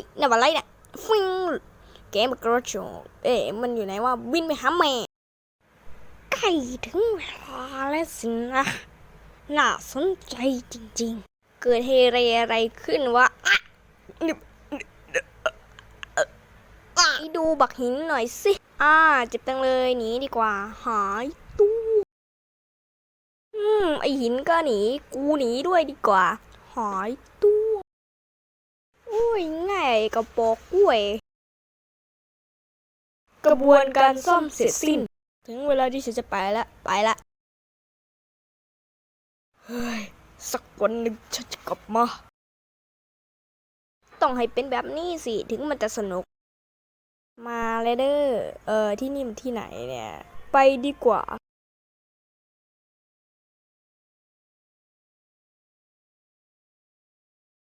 เฮ้ยน่าอะไรเนี่ยฟิงแกมกระโจนเอ๊ะมันอยู่ไหนว่าบินไปหาแม่ใกล้ถึงเวลาแล้วสินะน่าสนใจจริงๆ เกิดเฮเรอะไรขึ้นวะอะนึบไปดูบักหินหน่อยสิ อ่า เจ็บจังเลยหนีดีกว่า หายตู้อืม ไอหินก็หนี กูหนีด้วยดีกว่า หายตู้ กระปอกกล้วย กระบวนการซ่อมเสร็จสิ้น ถึงเวลาที่ฉันจะไปละไปละเฮ้ยสักวันหนึ่งฉันจะกลับมา ต้องให้เป็นแบบนี้สิ ถึงมันจะสนุก มาเลยเด้อเออที่นี่มันที่ไหนเนี่ย ไปดีกว่า